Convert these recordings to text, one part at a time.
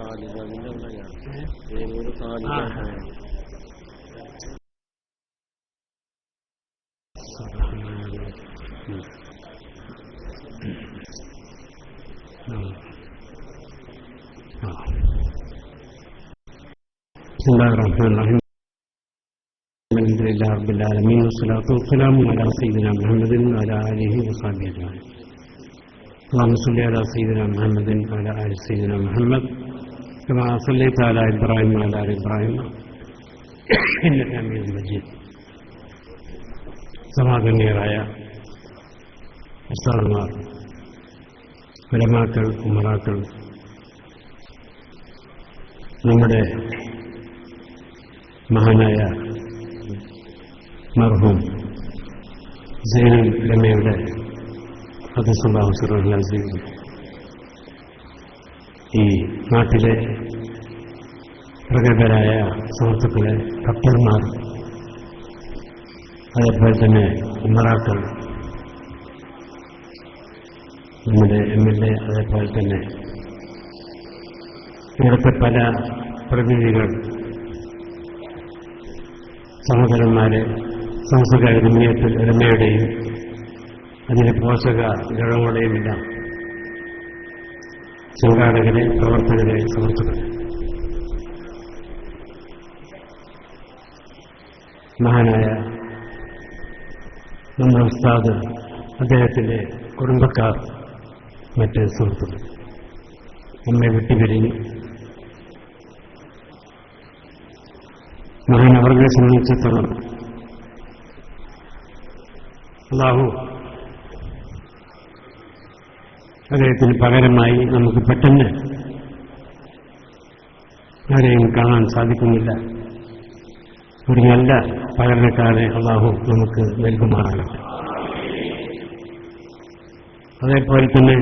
ഖാലിദ് അതിന്റെ ഉണ്ടല്ലോ ഏതൊരു ഖാലിദ് ആ. بسم الله الرحمن الرحيم الحمد لله رب العالمين والصلاة والسلام على سيدنا محمد وعلى آله وصحبه أجمعين اللهم صل على سيدنا محمد وعلى آل سيدنا محمد كما صليت على إبراهيم وعلى آل إبراهيم إنك حميد مجيد സമാധാനീയരായ ഉസ്താദുമാർ ഉലമാക്കൾ ഉമറാക്കൾ നമ്മുടെ മഹാനായ മർഹൂം സൈനുൽ ലമയുടെ അസീസ് ഈ നാട്ടിലെ പ്രഗത്ഭരായ സുഹൃത്തുക്കളെ ഡോക്ടർമാർ അതേപോലെ തന്നെ ഉമറാക്കൾ നമ്മുടെ എം എൽ എ അതേപോലെ തന്നെ. ഇവിടുത്തെ പല പ്രതിനിധികൾ സഹോദരന്മാരെ സംസ്കൃത രമ്യത്തിൽ രമയുടെയും അതിന്റെ പോഷക ഘടകങ്ങളുടെയും എല്ലാം സംഘാടകരെ പ്രവർത്തകരെ സുഹൃത്തുക്കളെ. മഹാനായ നമ്മുടെ ഉസ്താദ് അദ്ദേഹത്തിന്റെ കുടുംബക്കാർ മറ്റ് സുഹൃത്തുക്കൾ. നമ്മെ വിട്ടുപിരിഞ്ഞു മഹാൻ അവരെ സംബന്ധിച്ചിടത്തോളം അള്ളാഹു അദ്ദേഹത്തിന് പകരമായി നമുക്ക് പെട്ടെന്ന് ആരെയും കാണാൻ സാധിക്കുന്നില്ല. ഒരു നല്ല പകരണക്കാരെ അള്ളാഹു നമുക്ക് നൽകുമാറാകട്ടെ. അതേപോലെ തന്നെ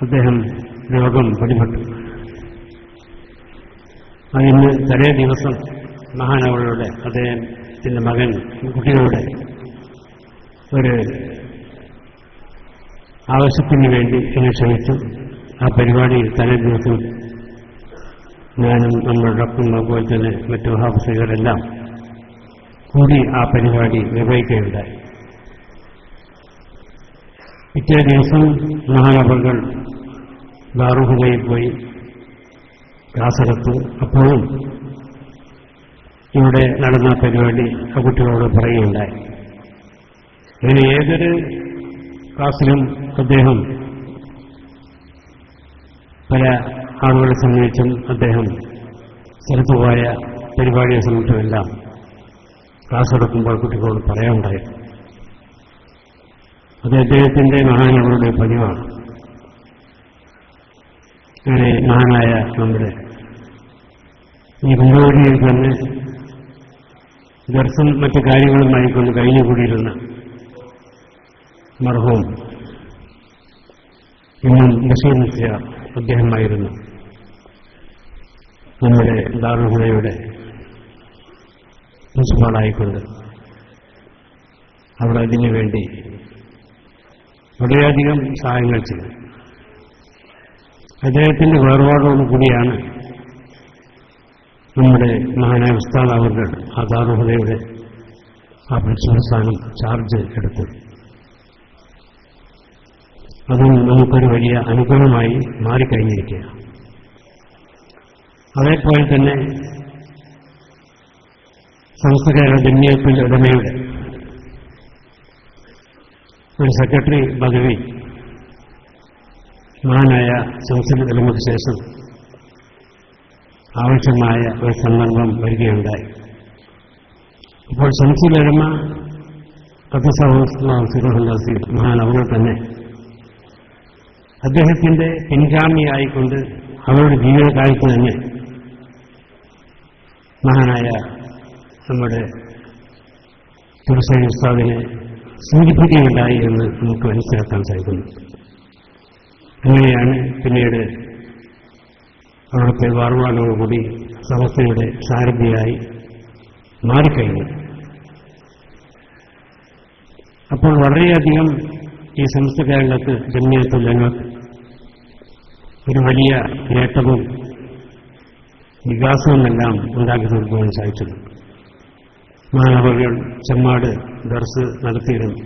അദ്ദേഹം രോഗം പിടിപെട്ടു. അതിന് തലേ ദിവസം മഹാനവളുടെ അദ്ദേഹത്തിന്റെ മകൻ കുട്ടികളുടെ ഒരു ആവശ്യത്തിന് വേണ്ടി എന്നെ ക്ഷണിച്ചു ആ പരിപാടിയിൽ തലേ ദിവസം ഞാനും നമ്മുടെ ഡോക്ടറും അതുപോലെ തന്നെ മറ്റു ഹാഫിസുകാരെല്ലാം കൂടി ആ പരിപാടി നിർവഹിക്കുകയുണ്ടായി. പിറ്റേ ദിവസം മഹാനവകൾ ദാറുഹുലയിൽ പോയി ക്ലാസ്സെടുത്തു അപ്പോഴും ഇവിടെ നടന്ന പരിപാടി ആ കുട്ടികളോട് പറയുകയുണ്ടായി. അങ്ങനെ ഏതൊരു ക്ലാസ്സിലും അദ്ദേഹം പല ആളുകളെ സംബന്ധിച്ചും അദ്ദേഹം സ്ഥലത്ത് പോയ പരിപാടിയെ സംബന്ധിച്ചുമെല്ലാം ക്ലാസ് എടുക്കുമ്പോൾ കുട്ടികളോട് പറയാനുണ്ടായി. അത് അദ്ദേഹത്തിന്റെ മഹാനവരുടെ പതിവാണ്. അങ്ങനെ മഹാനായ നമ്മുടെ ഈ ഗുരുവരിയിൽ തന്നെ ദർശനം മറ്റു കാര്യങ്ങളുമായി കൊണ്ട് കഴിഞ്ഞുകൂടിയിരുന്ന മർഹവും ഇന്നും ബഷീർ നിശ്ചയ അദ്ദേഹമായിരുന്നു. നമ്മുടെ ദാറുഹുണയുടെ പ്രിൻസിപ്പാളായിക്കൊണ്ട് അവിടെ അതിനു വേണ്ടി വളരെയധികം സഹായങ്ങൾ ചെയ്തു. അദ്ദേഹത്തിന്റെ വേർപാടോടുകൂടിയാണ് നമ്മുടെ മഹാനായ ഉസ്താദ് അവരുടെ ആ ദാറുഹുദയുടെ ആ പ്രിൻസിപ്പൽ സ്ഥാനം ചാർജ് എടുത്തത് അതും നമുക്കൊരു വലിയ അനുഗ്രഹമായി മാറിക്കഴിഞ്ഞിരിക്കുകയാണ്. അതേപോലെ തന്നെ സംസ്കൃത ജന്യത്തിൽ ഉടമയുടെ ഒരു സെക്രട്ടറി പദവി മഹാനായ സംസ്കൃത തലമുറയ്ക്ക് ശേഷം ആവശ്യമായ ഒരു സന്ദർഭം വരികയുണ്ടായി. ഇപ്പോൾ സംസ്കൃത ഉടമ കഥസഹോസ്ലാസി മഹാൻ അവർ തന്നെ അദ്ദേഹത്തിന്റെ പിൻഗാമിയായിക്കൊണ്ട് അവരുടെ ജീവിതകാലത്ത് തന്നെ മഹാനായ നമ്മുടെ തുറസൈൻ ഉസ്താദിനെ സൂചിപ്പിക്കുകയുണ്ടായി എന്ന് നമുക്ക് മനസ്സിലാക്കാൻ സാധിക്കുന്നു. അങ്ങനെയാണ് പിന്നീട് അവിടുത്തെ വാർവാനോടുകൂടി സമസ്തയുടെ സാരഥിയായി മാറിക്കഴിഞ്ഞു അപ്പോൾ വളരെയധികം ഈ സംസ്ഥ കേരളത്ത് ജമ്മിയത്തുലങ്ങൾ ഒരു വലിയ നേട്ടവും വികാസവുമെല്ലാം ഉണ്ടാക്കി തീർക്കുവാൻ സാധിച്ചത്. മാനവകൾ ചെമ്മാട് ദർസ് നടത്തിയിരുന്നു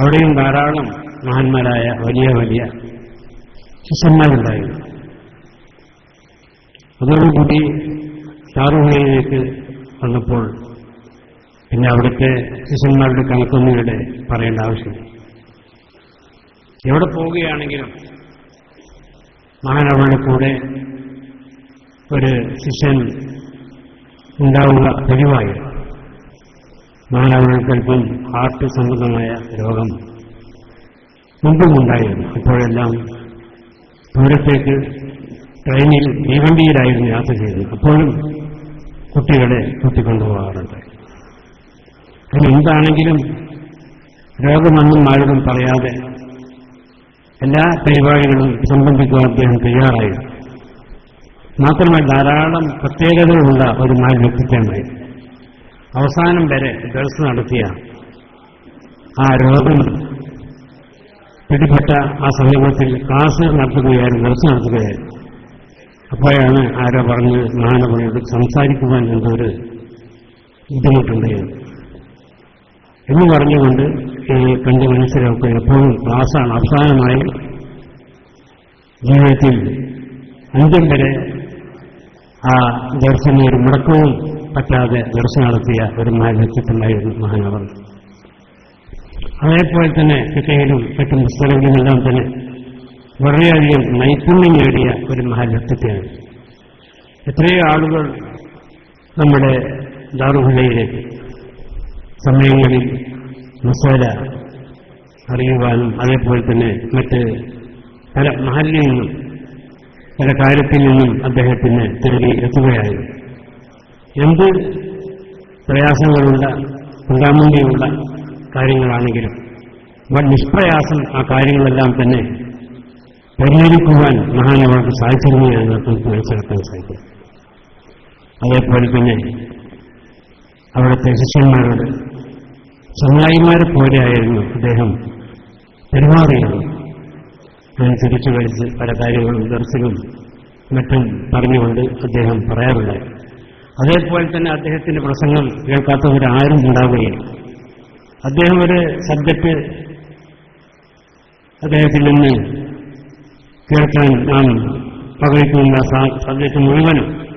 അവിടെയും ധാരാളം മഹാന്മാരായ വലിയ വലിയ ശിഷ്യന്മാരുണ്ടായിരുന്നു. അതോടുകൂടി താറുഹയിലേക്ക് വന്നപ്പോൾ പിന്നെ അവിടുത്തെ ശിഷ്യന്മാരുടെ കണക്കൊന്നും ഇവിടെ പറയേണ്ട ആവശ്യം എവിടെ പോവുകയാണെങ്കിലും മഹാനവളുടെ കൂടെ ഒരു ശിഷ്യൻ ഉണ്ടാവുക പതിവായി മഹാനവൾക്കൽപ്പം ഹാർട്ട് സംബന്ധമായ രോഗം മുമ്പും ഉണ്ടായിരുന്നു. അപ്പോഴെല്ലാം ദൂരത്തേക്ക് ട്രെയിനിൽ തീവണ്ടിയിലായിരുന്നു യാത്ര ചെയ്തത്. അപ്പോഴും കുട്ടികളെ കുത്തിക്കൊണ്ടുപോകാറുണ്ട് അതിന് എന്താണെങ്കിലും രോഗമൊന്നും ആരോടും പറയാതെ എല്ലാ പരിപാടികളും സംബന്ധിക്കുവാൻ അദ്ദേഹം തയ്യാറായി മാത്രമല്ല ധാരാളം പ്രത്യേകതകളുള്ള ഒരു മാൽ വ്യക്തിത്വമായി അവസാനം വരെ ഗൾഫ് നടത്തിയ ആ രോഗം പിടിപെട്ട ആ സമീപത്തിൽ ക്ലാസ് നടത്തുകയായിരുന്നു ഗൾഫ് നടത്തുകയായിരുന്നു അപ്പോഴാണ് ആരോ പറഞ്ഞ് മാനവനോട് സംസാരിക്കുവാൻ എന്തൊരു ബുദ്ധിമുട്ടുണ്ട് എന്ന്. പറഞ്ഞുകൊണ്ട് ഈ കണ്ട് മനസ്സിലാക്കുക എപ്പോഴും ക്ലാസ്സാണ് അവസാനമായി ജീവിതത്തിൽ അന്ത്യം വരെ ആ ദർശനം ഒരു മുടക്കവും പറ്റാതെ ദർശനം നടത്തിയ ഒരു മഹാവ്യക്തിത്വമായിരുന്നു മഹാനവർ അതേപോലെ തന്നെ കിട്ടയിലും മറ്റും പുസ്തകങ്ങളിലെല്ലാം തന്നെ വളരെയധികം നൈപുണ്യം നേടിയ ഒരു മഹാവ്യക്തിത്വമാണ് എത്രയോ ആളുകൾ നമ്മുടെ ദാറുഹുലയിലേക്ക് സമയങ്ങളിൽ മസാല അറിയുവാനും അതേപോലെ തന്നെ മറ്റ് പല മഹലിൽ നിന്നും പല കാര്യത്തിൽ നിന്നും അദ്ദേഹത്തിന് തിരികെ എത്തുകയായിരുന്നു എന്ത് പ്രയാസങ്ങളുള്ള ഉണ്ടാമുണ്ടിയുള്ള കാര്യങ്ങളാണെങ്കിലും വൻ നിഷ്പ്രയാസം ആ കാര്യങ്ങളെല്ലാം തന്നെ പരിഹരിക്കുവാൻ മഹാനവർക്ക് സാധിച്ചിരുന്നു എന്ന് നമുക്ക് മനസ്സിലാക്കാൻ സാധിക്കും. അതേപോലെ തന്നെ അവിടുത്തെ ശിഷ്യന്മാരോട് ചങ്ങായിമാരെ പോലെയായിരുന്നു അദ്ദേഹം പെരുമാറിയത്. ഞാൻ തിരിച്ചു കഴിച്ച് പല കാര്യങ്ങളും ദർശനവും മറ്റും പറഞ്ഞുകൊണ്ട് അദ്ദേഹം പറയാറുണ്ട്. അതേപോലെ തന്നെ അദ്ദേഹത്തിന്റെ പ്രസംഗം കേൾക്കാത്തവരാരും ഉണ്ടാവുകയില്ല. അദ്ദേഹം ഒരു സബ്ജക്റ്റ് അദ്ദേഹത്തിൽ നിന്ന് കേൾക്കാൻ നാം പകർത്തുന്ന സബ്ജക്റ്റ് മുഴുവനും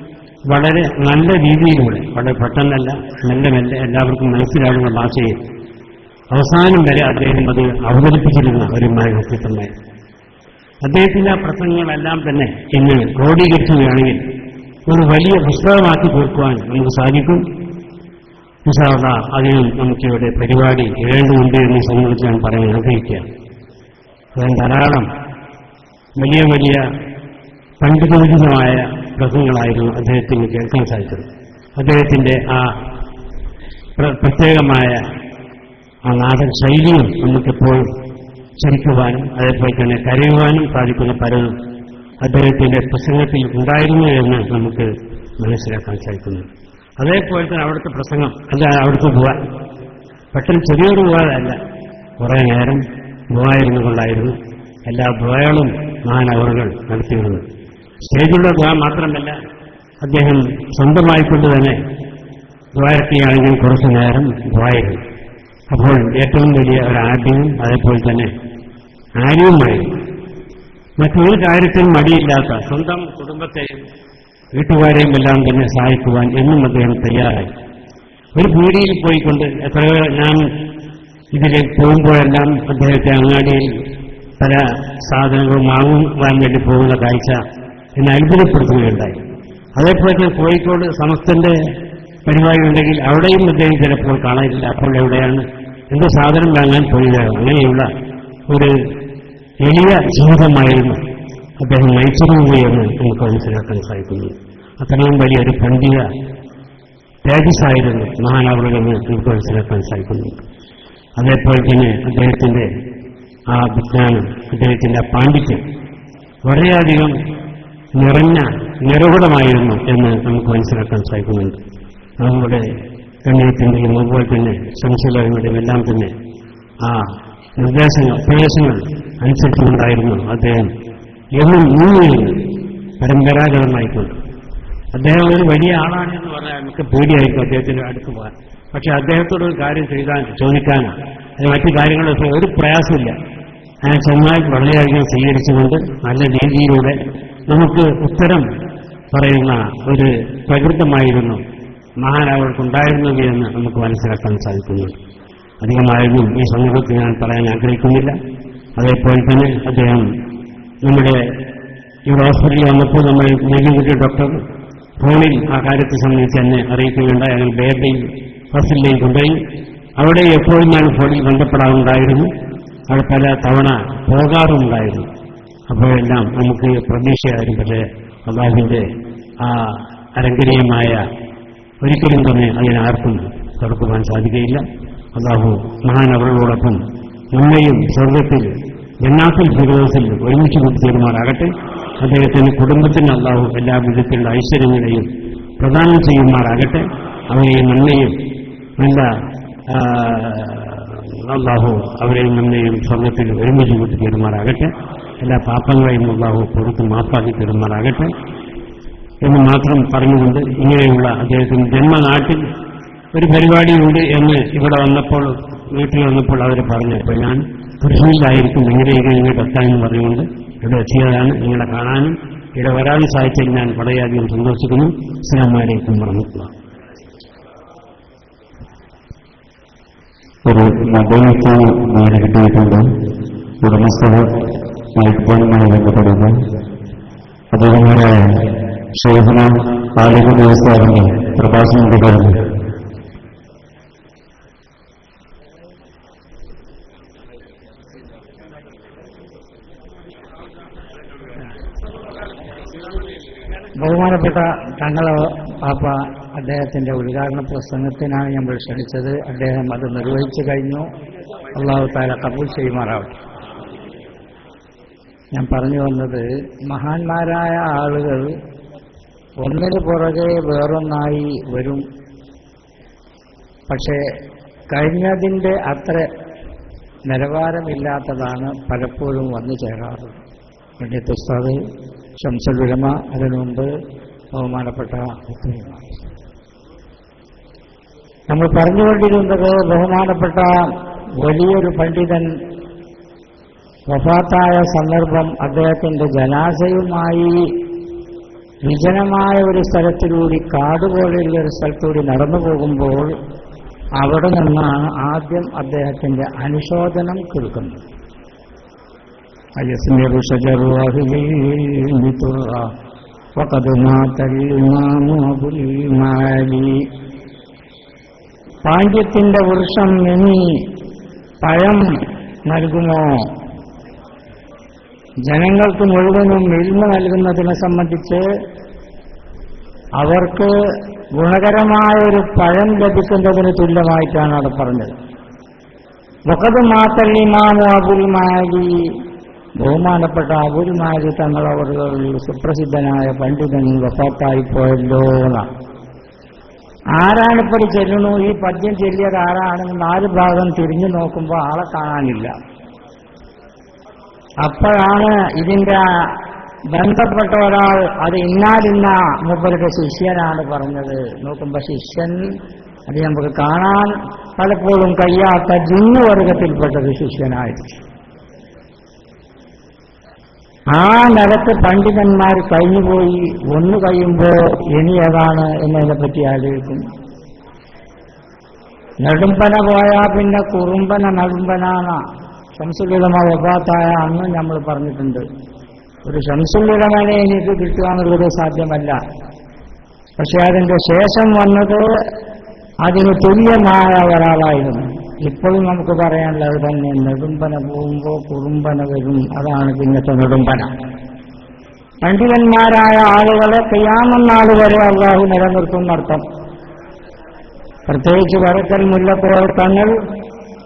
വളരെ നല്ല രീതിയിലൂടെ വളരെ പെട്ടെന്നല്ല നല്ല മെല്ലെ എല്ലാവർക്കും മനസ്സിലാകുന്ന ഭാഷയിൽ അവസാനം വരെ അദ്ദേഹം അത് അവതരിപ്പിച്ചിരുന്ന ഒരു വ്യക്തിത്വമായി അദ്ദേഹത്തിന്റെ ആ പ്രസംഗങ്ങളെല്ലാം തന്നെ ഇന്ന് ക്രോഡീകരിക്കുകയാണെങ്കിൽ ഒരു വലിയ പുസ്തകമാക്കി തീർക്കുവാൻ നമുക്ക് സാധിക്കും. നിസാറ അതിനും നമുക്കിവിടെ പരിപാടി ഇടേണ്ടതുണ്ട് എന്ന് സംബന്ധിച്ച് ഞാൻ പറയാൻ ആഗ്രഹിക്കുകയാണ്. അതിന് ധാരാളം വലിയ വലിയ പണ്ഡിതോചിതമായ പ്രസംഗങ്ങളായിരുന്നു അദ്ദേഹത്തിന് കേൾക്കാൻ സാധിച്ചത്. അദ്ദേഹത്തിന്റെ ആ പ്ര- പ്രത്യേകമായ ആ നാടൻ ശൈലിയും നമുക്കെപ്പോഴും ചിരിക്കുവാനും അതേപോലെ തന്നെ കരയുവാനും സാധിക്കുന്ന പലതും അദ്ദേഹത്തിന്റെ പ്രസംഗത്തിൽ ഉണ്ടായിരുന്നു എന്ന് നമുക്ക് മനസ്സിലാക്കാൻ സാധിക്കുന്നു. അതേപോലെ തന്നെ അവിടുത്തെ പ്രസംഗം അല്ല അവിടുത്തെ പോവാൻ പെട്ടെന്ന് ചെറിയൊരു പോവാതല്ല കുറെ നേരം ഗുവായിരുന്നു കൊണ്ടായിരുന്നു എല്ലാ ദുവകളും മഹാനവറുകൾ നടത്തിയിരുന്നത്. സ്റ്റേജിലുള്ള ദുവ മാത്രമല്ല അദ്ദേഹം സ്വന്തമായിക്കൊണ്ട് തന്നെ ദ്വാരക്കുകയാണെങ്കിൽ കുറച്ചു നേരം ദ്വായിരുന്നു അപ്പോൾ ഏറ്റവും വലിയ ഒരു ആദ്യവും അതേപോലെ തന്നെ ആര്യവുമായി. മറ്റൊരു കാര്യത്തിനും മടിയില്ലാത്ത സ്വന്തം കുടുംബത്തെയും വീട്ടുകാരെയും എല്ലാം തന്നെ സഹായിക്കുവാൻ എന്നും അദ്ദേഹം തയ്യാറായി. ഒരു പീടിയിൽ പോയിക്കൊണ്ട് എത്ര ഞാൻ ഇതിലേക്ക് പോകുമ്പോഴെല്ലാം അദ്ദേഹത്തെ അങ്ങാടിയിൽ പല സാധനങ്ങളും വാങ്ങുവാൻ വേണ്ടി പോകുന്ന കാഴ്ച എന്നെ അത്ഭുതപ്പെടുത്തുകയുണ്ടായി. അതേപോലെ കോഴിക്കോട് സമസ്തന്റെ പരിപാടി ഉണ്ടെങ്കിൽ അവിടെയും അദ്ദേഹം ചിലപ്പോൾ കാണാനില്ല. അപ്പോൾ എവിടെയാണ്? എന്ത് സാധനം വാങ്ങാൻ പോയതാണ് അങ്ങനെയുള്ള ഒരു എളിയ ജീവിതമായിരുന്നു അദ്ദേഹം നയിച്ചിരുന്നത് നമുക്ക് മനസ്സിലാക്കാൻ സാധിക്കുന്നു. അത്രയും വലിയ ഒരു പണ്ഡിത തേജസ്സായിരുന്നു മഹാനവറുകളെന്ന് നമുക്ക് മനസ്സിലാക്കാൻ സാധിക്കുന്നു. അതേപോലെ തന്നെ അദ്ദേഹത്തിന്റെ ആ വിജ്ഞാനം അദ്ദേഹത്തിന്റെ ആ പാണ്ഡിത്യം വളരെയധികം നിറഞ്ഞ നിറകുടമായിരുന്നു എന്ന് നമുക്ക് മനസ്സിലാക്കാൻ സാധിക്കുന്നുണ്ട്. നമ്മുടെ ഗണ്യത്തിന്റെയും അതുപോലെ തന്നെ സംശയങ്ങളുടെയും എല്ലാം തന്നെ ആ നിർദ്ദേശങ്ങൾ ഉപദേശങ്ങൾ അനുസരിച്ചുകൊണ്ടായിരുന്നു അദ്ദേഹം എന്നും നീങ്ങിയിരുന്നു പരമ്പരാഗതമായിക്കൊണ്ട്. അദ്ദേഹം ഒരു വലിയ ആളാണ് എന്ന് പറഞ്ഞാൽ നമുക്ക് പേടിയായിരിക്കും അദ്ദേഹത്തിന്റെ അടുത്ത് പോകാൻ. പക്ഷെ അദ്ദേഹത്തോട് ഒരു കാര്യം ചെയ്താൽ ചോദിക്കാനോ അത് മറ്റു കാര്യങ്ങളൊക്കെ ഒരു പ്രയാസമില്ല. അങ്ങനെ ചെന്നായി വളരെയധികം സ്വീകരിച്ചുകൊണ്ട് നല്ല രീതിയിലൂടെ നമുക്ക് ഉത്തരം പറയുന്ന ഒരു പ്രകൃതമായിരുന്നു മഹാനവർക്കുണ്ടായിരുന്നത് എന്ന് നമുക്ക് മനസ്സിലാക്കാൻ സാധിക്കുന്നുണ്ട് അധികമായൊന്നും ഈ സമൂഹത്തിൽ ഞാൻ പറയാൻ ആഗ്രഹിക്കുന്നില്ല. അതേപോലെ തന്നെ അദ്ദേഹം നമ്മുടെ ഇവിടെ ഹോസ്പിറ്റലിൽ വന്നപ്പോൾ നമ്മൾ നെല്ലിക്കുട്ടി ഡോക്ടർ ഫോണിൽ ആ കാര്യത്തെ സംബന്ധിച്ച് എന്നെ അറിയിക്കുകയുണ്ടായി. അയാൾ ബേബയിൽ ഹോസ്പിറ്റലിലേക്ക് കൊണ്ടുപോയി. അവിടെ എപ്പോഴും ഞാൻ ഫോണിൽ ബന്ധപ്പെടാറുണ്ടായിരുന്നു. അവിടെ പല തവണ പോകാറുണ്ടായിരുന്നു അപ്പോഴെല്ലാം നമുക്ക് പ്രതീക്ഷയായിരുന്നു. പക്ഷേ അള്ളാഹുവിന്റെ ആ അരങ്കരീയമായ ഒരിക്കലും തന്നെ അങ്ങനെ ആർക്കും തടുക്കുവാൻ സാധിക്കുകയില്ല. അള്ളാഹു മഹാനവരോടൊപ്പം നമ്മയും സ്വർഗത്തിൽ ജന്നാത്തിൽ ഫിറോസിൽ ഒരുമിച്ച് കൂട്ടിച്ചേരുമാറാകട്ടെ. അദ്ദേഹത്തിന്റെ കുടുംബത്തിന് അള്ളാഹു എല്ലാ വിധത്തിലുള്ള ഐശ്വര്യങ്ങളെയും പ്രദാനം ചെയ്യുമാറാകട്ടെ. അവരെയും നമ്മയും നല്ല അള്ളാഹു അവരെയും നമ്മയും സ്വർഗത്തിൽ ഒരുമിച്ച് കൂട്ടി എല്ലാ പാപങ്ങളെയും അള്ളാഹു പുറത്ത് മാപ്പാക്കി തീരുമാറാകട്ടെ. എന്ന് മാത്രം പറഞ്ഞുകൊണ്ട് ഇങ്ങനെയുള്ള അദ്ദേഹത്തിന് ജന്മനാട്ടിൽ ഒരു പരിപാടിയുണ്ട് എന്ന് ഇവിടെ വന്നപ്പോൾ വീട്ടിൽ വന്നപ്പോൾ അവർ പറഞ്ഞു അപ്പോൾ ഞാൻ തൃശ്ശൂരിലായിരിക്കും എങ്ങനെയെങ്കിലും ഇങ്ങോട്ട് എത്താമെന്ന് പറഞ്ഞുകൊണ്ട് ഇവിടെ എത്തിയതാണ് നിങ്ങളെ കാണാനും ഇവിടെ വരാനും സാധിച്ചതിൽ ഞാൻ വളരെയധികം സന്തോഷിക്കുന്നു ഇസ്ലാമാരേക്കും പറഞ്ഞിട്ടുള്ള ഒരു മൊബൈൽ ഫോൺ നേരെ കിട്ടിയിട്ടുണ്ട്. ഉടമസ്ഥ മൈക്ക് ഫോണുമായി ബന്ധപ്പെടുന്നു അദ്ദേഹങ്ങളുടെ ശോഭന ആരോഗ്യ ദേവസ്വാമിന്റെ പ്രഭാഷണം തുടർന്നു ബഹുമാനപ്പെട്ട തങ്ങൾ പാപ്പ അദ്ദേഹത്തിന്റെ ഉദ്ഘാടന പ്രസംഗത്തിനാണ് നമ്മൾ ക്ഷണിച്ചത് അദ്ദേഹം അത് നിർവഹിച്ചു കഴിഞ്ഞു. അള്ളാഹു താല കബൂൽ ചെയ്യുമാറാവട്ടെ. ഞാൻ പറഞ്ഞു വന്നത് മഹാന്മാരായ ആളുകൾ ഒന്നിനു പുറകെ വേറൊന്നായി വരും. പക്ഷേ കഴിഞ്ഞതിന്റെ അത്ര നിലവാരമില്ലാത്തതാണ് പലപ്പോഴും വന്നു ചേരാറ്. പണ്ഡിത് ഉസ്താദ് ഷംസുൽ ഉലമ അതിനു മുമ്പ് ബഹുമാനപ്പെട്ട ഉത്തരവാണ് നമ്മൾ പറഞ്ഞുകൊണ്ടിരുന്നത് ബഹുമാനപ്പെട്ട വലിയൊരു പണ്ഡിതൻ വഫാത്തായ സന്ദർഭം അദ്ദേഹത്തിന്റെ ജനാസയുമായി വിജനമായ ഒരു സ്ഥലത്തിലൂടെ കാടുപോലെയുള്ള ഒരു സ്ഥലത്തൂടി നടന്നു പോകുമ്പോൾ അവിടെ നിന്നാണ് ആദ്യം അദ്ദേഹത്തിന്റെ അനുശോചനം കേൾക്കുന്നത്. പാണ്ഡ്യത്തിന്റെ വൃക്ഷം ഇനി പഴം നൽകുമോ? ജനങ്ങൾക്ക് മുഴുവനും എൽമ നൽകുന്നതിനെ സംബന്ധിച്ച് അവർക്ക് ഗുണകരമായ ഒരു പഴം ലഭിക്കുന്നതിന് തുല്യമായിട്ടാണ് അവിടെ പറഞ്ഞത്. മുഖത് മാത്തൽ ഇമാമു അബുൽ മാലി ബഹുമാനപ്പെട്ട അബുൽ തങ്ങൾ സുപ്രസിദ്ധനായ പണ്ഡിതൻ വഫാത്തായി പോയല്ലോ എന്നാണ്. ആരാണിപ്പോൾ ചെല്ലണു ഈ പദ്യം ചെല്ലിയത് ആരാണെന്ന് നാല് ഭാഗം തിരിഞ്ഞു നോക്കുമ്പോൾ ആളെ കാണാനില്ല. അപ്പോഴാണ് ഇതിന്റെ ബന്ധപ്പെട്ട ഒരാൾ അത് ഇന്നാലിന്ന മൂപ്പരുടെ ശിഷ്യനാണ് പറഞ്ഞത്. നോക്കുമ്പോ ശിഷ്യൻ അത് നമുക്ക് കാണാൻ പലപ്പോഴും കഴിയാത്ത ജിന്നു വർഗത്തിൽപ്പെട്ടത് ശിഷ്യനായിരിക്കും. ആ നിലത്ത് പണ്ഡിതന്മാർ കഴിഞ്ഞുപോയി. ഒന്ന് കഴിയുമ്പോൾ ഇനി ഏതാണ് എന്നതിനെ പറ്റി ആലോചിക്കും. നെടുമ്പന പോയാൽ പിന്നെ കുറുമ്പന നടുമ്പനാണ് ശംസുലിടമ വഫാത്തായ അന്ന് നമ്മൾ പറഞ്ഞിട്ടുണ്ട്. ഒരു ഷംസുല്ലിടമനെ എനിക്ക് കിട്ടുക എന്നുള്ളത് സാധ്യമല്ല. പക്ഷെ അതിന്റെ ശേഷം വന്നത് അതിന് തുല്യമായ ഒരാളായിരുന്നു. ഇപ്പോഴും നമുക്ക് പറയാനുള്ളത് തന്നെ നെടുമ്പന പോകുമ്പോൾ കുറുമ്പന വരും. അതാണ് പിന്നത്തെ നെടുമ്പന. പണ്ഡിതന്മാരായ ആളുകളെ കയ്യാമനാൾ വരെ അള്ളാഹു നിലനിർത്തുന്നർത്ഥം. പ്രത്യേകിച്ച് വരക്കൽ മുല്ലപ്രവർത്തങ്ങൾ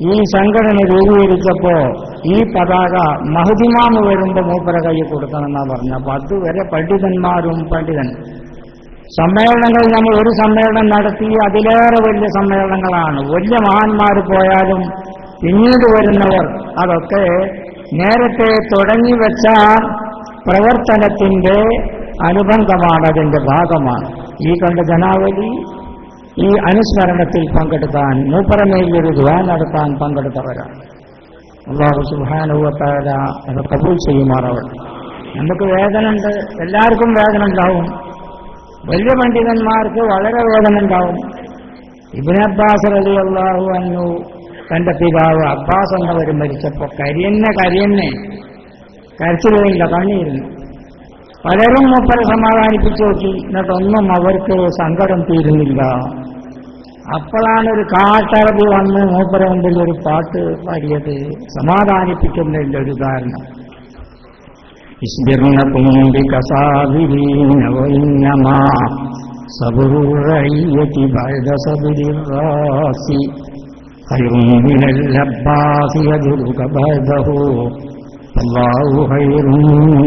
ഈ സംഘടന രൂപീകരിച്ചപ്പോ ഈ പതാക മഹതിമാമ് വരുമ്പോ മൂപ്പര കൈ കൊടുക്കണമെന്നാ പറഞ്ഞ. അപ്പൊ അതുവരെ പണ്ഡിതന്മാരും പണ്ഡിതൻ സമ്മേളനങ്ങൾ നമ്മൾ ഒരു സമ്മേളനം നടത്തി. അതിലേറെ വലിയ സമ്മേളനങ്ങളാണ്. വലിയ മഹാന്മാർ പോയാലും പിന്നീട് വരുന്നവർ അതൊക്കെ നേരത്തെ തുടങ്ങി വെച്ച പ്രവർത്തനത്തിന്റെ അനുബന്ധമാണ് അതിന്റെ ഭാഗമാണ്. ഈ കണ്ട ജനാവലി ഈ അനുസ്മരണത്തിൽ പങ്കെടുക്കാൻ മൂപ്പറമേൽ ഒരു ദ്വാൻ നടത്താൻ പങ്കെടുത്തവരാണ്. അള്ളാഹു സുഹാനുവത്തായ അത് കബൂൽ ചെയ്യുമാറവൾ നമുക്ക് വേദന ഉണ്ട് എല്ലാവർക്കും വേദന ഉണ്ടാവും വലിയ പണ്ഡിതന്മാർക്ക് വളരെ വേദന ഉണ്ടാവും ഇബിൻ അബ്ബാസ് അലി അള്ളാഹു അന്നു തന്റെ പിതാവ് അബ്ബാസ് എന്നവർ മരിച്ചപ്പോ കരിയന്നെ കരിയന്നെ കരച്ചിലില്ല കണ്ണീരുന്നു പലരും മൂപ്പരെ സമാധാനിപ്പിച്ചു നോക്കി. എന്നിട്ടൊന്നും അവർക്ക് സങ്കടം തീരുന്നില്ല. അപ്പോഴാണ് ഒരു കാട്ടറബി വന്ന് മൂപ്പര മുമ്പിൽ ഒരു പാട്ട് പാടിയത്. സമാധാനിപ്പിക്കുന്നതിന്റെ ഒരു ഉദാഹരണം. ഇസ്ബിർണ റാസി ഖൈറും മിനൽ ലബ്ബാസി യദ്റുക ബഅദഹു അല്ലാഹു ഖൈറും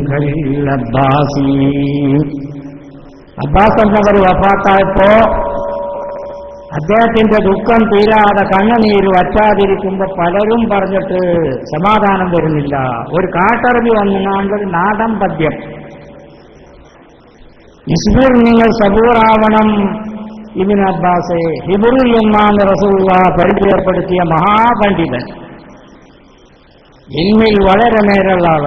കലിൽ ലബ്ബാസി അബ്ബാസ് എന്നവർ വഫാത്തായപ്പോ അദ്ദേഹത്തിന്റെ ദുഃഖം തീരാതെ കണ്ണുനീര് വറ്റാതിരിക്കുമ്പോ പലരും പറഞ്ഞിട്ട് സമാധാനം വരുന്നില്ല ഒരു കാട്ടറബി വന്നുകൊണ്ട് ഒരു നാടൻ പദ്യം ഇസ്ബിർ നിങ്ങൾ സബൂറാവണം ഇബിൻ അബ്ബാസെ ഹിബുറുൽ ഉമ്മാന്ന് റസൂള്ള പരിചയപ്പെടുത്തിയ മഹാപണ്ഡിതൻ ഇന്നിൽ വളരെ നേരുള്ള ആൾ.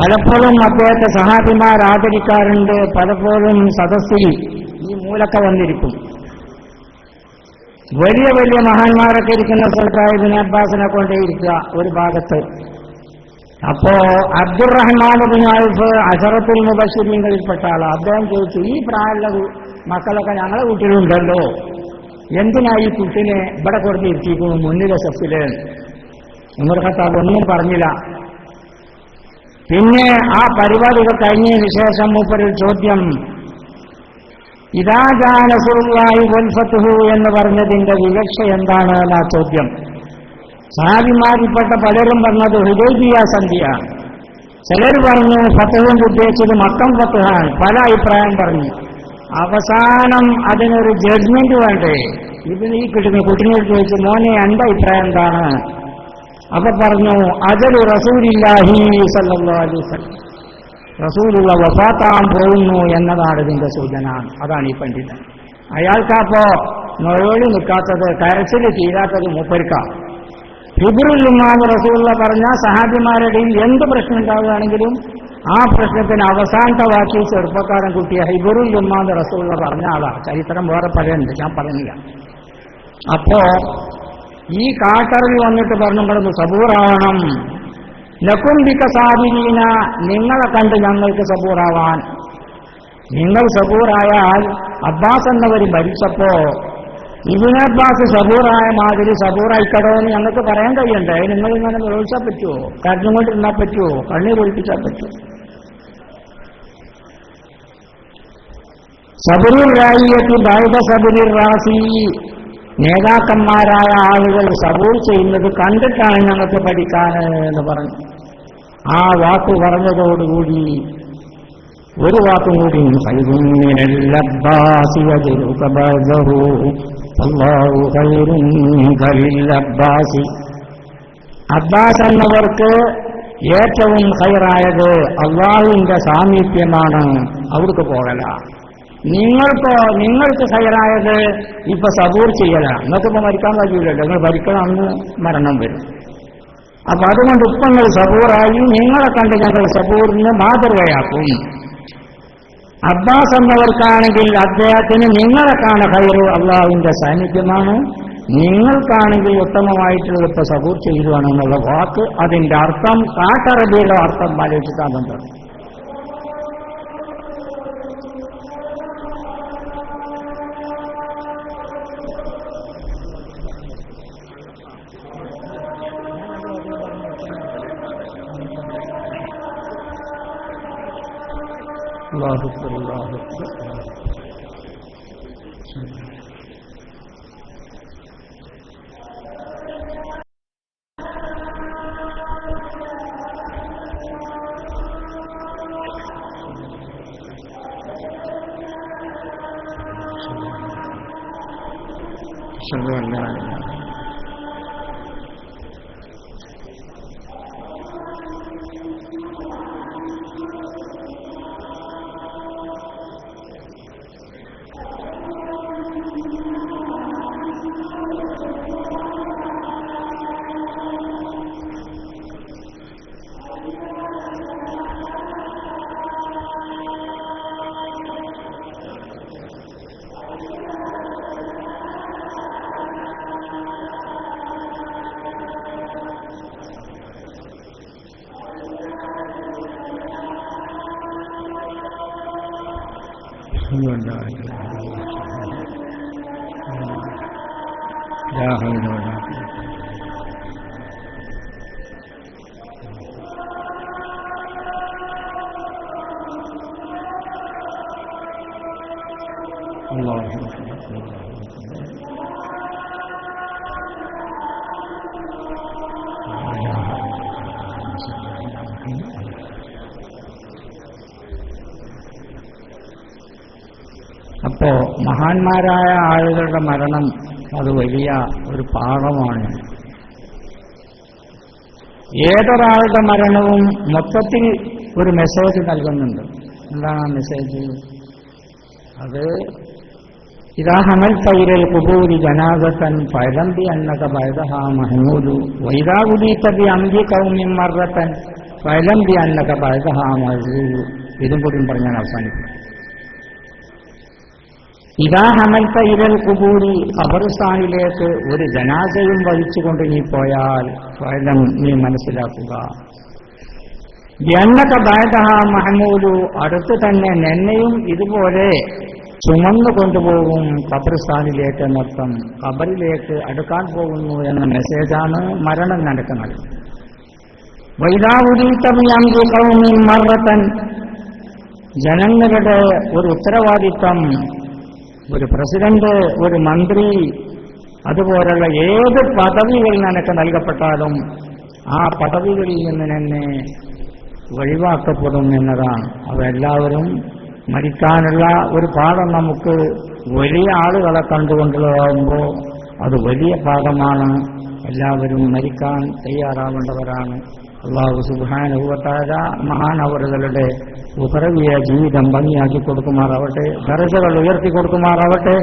പലപ്പോഴും അദ്ദേഹത്തെ സഹാബിമാർ ആദരിക്കാറുണ്ട് പലപ്പോഴും സദസ്സിൽ ഈ മൂലക്ക വന്നിരിക്കും. വലിയ വലിയ മഹാന്മാരൊക്കെ ഇരിക്കുന്ന സ്ഥലത്തായി ഇബിൻ കൊണ്ടേയിരിക്കുക ഒരു ഭാഗത്ത്. അപ്പോ അബ്ദുറഹ്മാൻ ബിൻ ഔഫ് അഷറത്തുൽ മുബഷിമീങ്ങളിൽപ്പെട്ട ആളാണ് അദ്ദേഹം ചോദിച്ചു ഈ പ്രായമുള്ള മക്കളൊക്കെ ഞങ്ങളെ കുട്ടികളുണ്ടല്ലോ എന്തിനാ ഈ കുട്ടിനെ ഇവിടെ കൊടുത്ത് ഇരുത്തിക്കുന്നു മുന്നിലെ സഫിൽ ഉമർ ഖത്താബ് ഒന്നും പറഞ്ഞില്ല. പിന്നെ ആ പരിപാടികൾ കഴിഞ്ഞതിന് ശേഷം മൂപ്പരൊരു ചോദ്യം. ഇതാജാനസുറുള്ളായി വൽഫത്തുഹു എന്ന് പറഞ്ഞതിന്റെ വിവക്ഷ എന്താണ് ആ ചോദ്യം. സാഹിമാരിൽപ്പെട്ട പലരും പറഞ്ഞത് ഹുദൈബിയ സന്ധിയാണ് ചിലർ പറഞ്ഞു ഫത്തുകൊണ്ട് ഉദ്ദേശിച്ചത് മക്കം ഫത്തഹാണ്. പല അഭിപ്രായം പറഞ്ഞു. അവസാനം അതിനൊരു ജഡ്ജ്മെന്റ് വേണ്ടേ? ഇതിന് ഈ കിട്ടുന്ന കുട്ടിനോട് ചോദിച്ചു മോനെ എന്റെ അഭിപ്രായം എന്താണ്? അപ്പൊ പറഞ്ഞു അജലു റസൂലില്ലാഹി റസൂലുള്ള വഫാത്താൻ പോകുന്നു എന്നതാണ് ഇതിന്റെ സൂചന. അതാണ് ഈ പണ്ഡിതൻ. അയാൾക്കപ്പോ നൊഴോളി നിൽക്കാത്തത് കരച്ചിൽ തീരാത്തത് മൂപ്പരിക്ക ഹിബുറുല്ലുമാന്ന് റസൂള്ള പറഞ്ഞ സഹാബിമാരുടെയും എന്ത് പ്രശ്നം ഉണ്ടാവുകയാണെങ്കിലും ആ പ്രശ്നത്തിന് അവസാനത്തെ വാക്കി ചെറുപ്പക്കാരൻ കുട്ടിയ ഹിബുറുല്ലുമാന്ന് റസൂള്ള പറഞ്ഞ ആളാ. ചരിത്രം വേറെ പലരുണ്ട് ഞാൻ പറഞ്ഞില്ല. അപ്പോ ഈ കാട്ടറിൽ വന്നിട്ട് പറഞ്ഞു കിടന്നു സബൂറാവണം. നക്കുംബിക്ക സാബിരീന നിങ്ങളെ കണ്ട് ഞങ്ങൾക്ക് സബൂറാവാൻ. നിങ്ങൾ സബൂറായാൽ അബ്ബാസ് എന്നവർ ഭരിച്ചപ്പോ ഇബിന് അബ്ബാസ് സബൂറായ മാതിരി സബൂറായിക്കടോ എന്ന് ഞങ്ങൾക്ക് പറയാൻ കഴിയണ്ടേ? നിങ്ങൾ ഇങ്ങനെ വിളിച്ചാൽ പറ്റുമോ കരഞ്ഞുകൊണ്ടിരുന്നാൽ പറ്റുമോ കണ്ണീർ ഒഴിപ്പിച്ചാൽ പറ്റുമോ സബുരുർ റായിയത്തി ബൈദ സബുരി റാസി. നേതാക്കന്മാരായ ആളുകൾ സബൂർ ചെയ്യുന്നത് കണ്ടിട്ടാണ് ഞങ്ങൾക്ക് പഠിക്കാൻ എന്ന് പറഞ്ഞു. ആ വാക്ക് പറഞ്ഞതോടുകൂടി ഒരു വാക്കും കൂടി അബ്ബാസി. അബ്ബാസ് എന്നവർക്ക് ഏറ്റവും ഹൈറായത് അള്ളാഹുവിന്റെ സാമീപ്യമാണ് അവിടേക്ക് പോകല. നിങ്ങൾക്കോ നിങ്ങൾക്ക് ഹൈറായത് ഇപ്പൊ സബൂർ ചെയ്യല. നിങ്ങൾക്കിപ്പോ മരിക്കാൻ കഴിയില്ലല്ലോ നിങ്ങൾ ഭരിക്കണം അന്ന് മരണം വരും. അപ്പൊ അതുകൊണ്ട് ഇപ്പൊ നിങ്ങൾ സബൂറായി നിങ്ങളെ കണ്ട് ഞങ്ങൾ സബൂറിന് മാതൃകയാക്കും. അബ്ബാസ് എന്നവർക്കാണെങ്കിൽ അദ്ദേഹത്തിന് നിങ്ങളെ ഹൈറു അള്ളാഹുവിന്റെ സാന്നിധ്യമാണ്. നിങ്ങൾക്കാണെങ്കിൽ ഉത്തമമായിട്ടുള്ള ഇപ്പൊ സപ്പോർട്ട് ചെയ്യുവാണെന്നുള്ള വാക്ക് അതിന്റെ അർത്ഥം കാട്ടറബിയുടെ അർത്ഥം ആലോചിക്കാൻ ബന്ധം अल्लाह अल्लाह अशहदु अल्ला इलाहा Yeah, I know. അപ്പോ മഹാന്മാരായ ആളുകളുടെ മരണം അത് വലിയ ഒരു പാഠമാണ് ഏതൊരാളുടെ മരണവും മൊത്തത്തിൽ ഒരു മെസ്സേജ് നൽകുന്നുണ്ട്. എന്താണ് ആ മെസ്സേജ് അത് ഇതാ ഹമൽ തൈരൽ കുബൂരി ജനാദത്തൻ പഴമ്പി അന്നക ബൈദഹ മഹമൂദു വൈദാ ഉദീത്തബി അമ്പി കൗമ്യം മർദ്ദത്തൻ പഴമ്പി അന്നക ബൈദഹ മഹൂദു ഇതും കൂടി പറഞ്ഞാൽ അവസാനിക്കും ഇതാ ഹമൽത്ത കുബൂരി ഒരു ജനാസയും വഹിച്ചുകൊണ്ട് നീ പോയാൽ ഫലം നീ മനസ്സിലാക്കുക. എന്നൊക്കെ ബാധഹ മഹമൂലു അടുത്ത് തന്നെ നെന്നയും ഇതുപോലെ ചുമന്നു കൊണ്ടുപോകും ഖബർസ്ഥാനിലേക്ക് മൊത്തം. ഖബറിലേക്ക് അടുക്കാൻ പോകുന്നു എന്ന മെസ്സേജാണ് മരണം നടക്കുന്നത്. മറത്തൻ ജനങ്ങളുടെ ഒരു ഉത്തരവാദിത്തം ഒരു പ്രസിഡന്റ് ഒരു മന്ത്രി അതുപോലുള്ള ഏത് പദവികൾ നിനക്ക് നൽകപ്പെട്ടാലും ആ പദവികളിൽ നിന്ന് തന്നെ ഒഴിവാക്കപ്പെടും എന്നതാണ്. അവരെല്ലാവരും മരിക്കാനുള്ള ഒരു പാഠം നമുക്ക് വലിയ ആളുകളെ കണ്ടുകൊണ്ടുള്ളതാകുമ്പോൾ അത് വലിയ പാഠമാണ്. എല്ലാവരും മരിക്കാൻ തയ്യാറാവേണ്ടവരാണ്. അള്ളാഹു സുബാനുഭവത്തായ മഹാനവറുകളുടെ ഉഹറവിയ ജീവിതം ഭംഗിയാക്കി കൊടുക്കുമാറാവട്ടെ ദർജകൾ ഉയർത്തി കൊടുക്കുമാറാവട്ടെ.